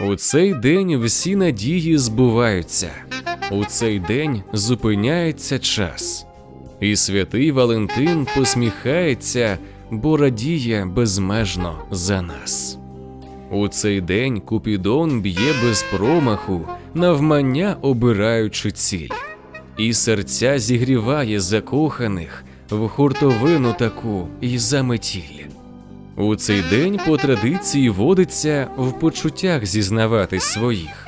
У цей день всі надії збуваються, у цей день зупиняється час, і святий Валентин посміхається, бо радіє безмежно за нас. У цей день Купідон б'є без промаху, навмання обираючи ціль, і серця зігріває закоханих в хуртовину таку і заметіль. У цей день по традиції водиться в почуттях зізнаватись своїх,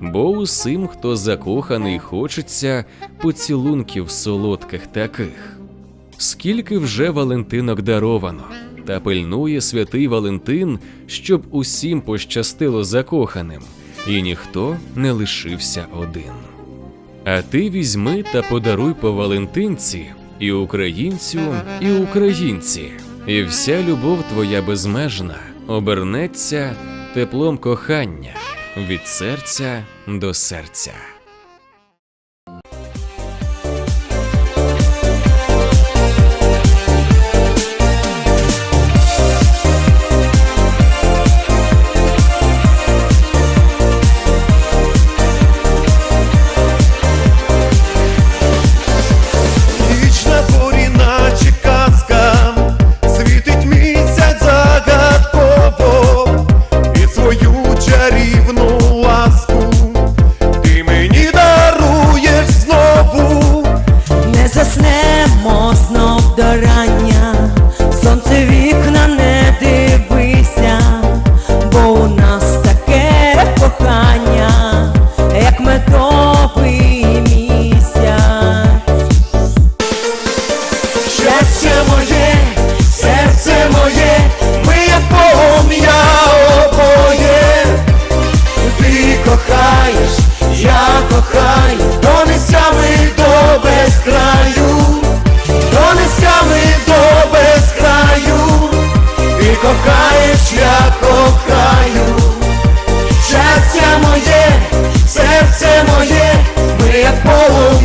бо усім, хто закоханий, хочеться поцілунків солодких таких. Скільки вже Валентинок даровано, та пильнує святий Валентин, щоб усім пощастило закоханим, і ніхто не лишився один. А ти візьми та подаруй по Валентинці і українцю, і українці, і вся любов твоя безмежна обернеться теплом кохання від серця до серця. Моє, серце моє, ми як полум'я обоє. Ти кохаєш, я кохаю, донесями до безкраю, донесями до безкраю. Ти кохаєш, я кохаю. Щастя моє, серце моє, ми як полум'я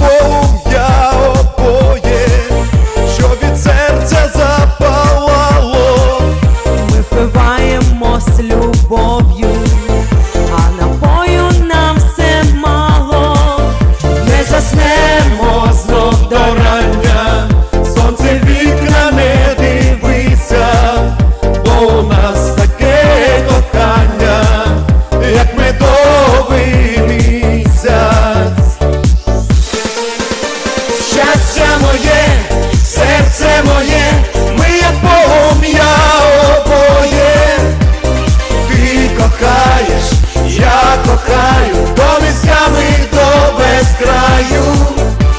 полум'я обоє, що від серця запалало. Ми впиваємось любов'ю, кохаю, до місцями до безкраю,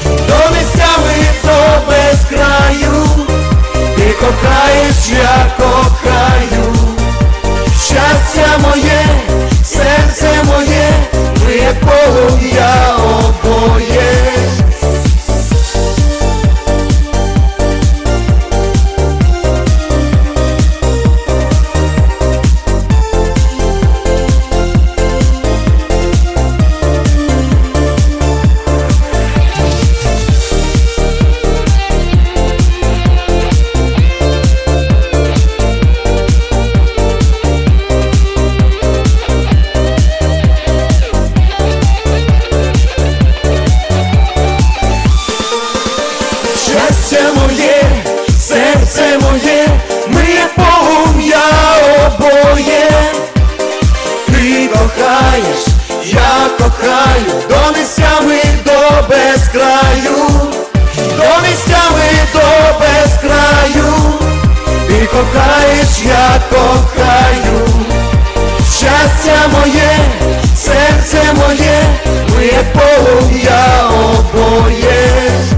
до місцями до безкраю. Ти кохаєш, я кохаю. Щастя моє, серце моє, ми полум'я обоє. Кохаєш, я кохаю, до місцями до безкраю, до місцями до безкраю. Ти кохаєш, я кохаю. Щастя моє, серце моє, ми полум'я обоє.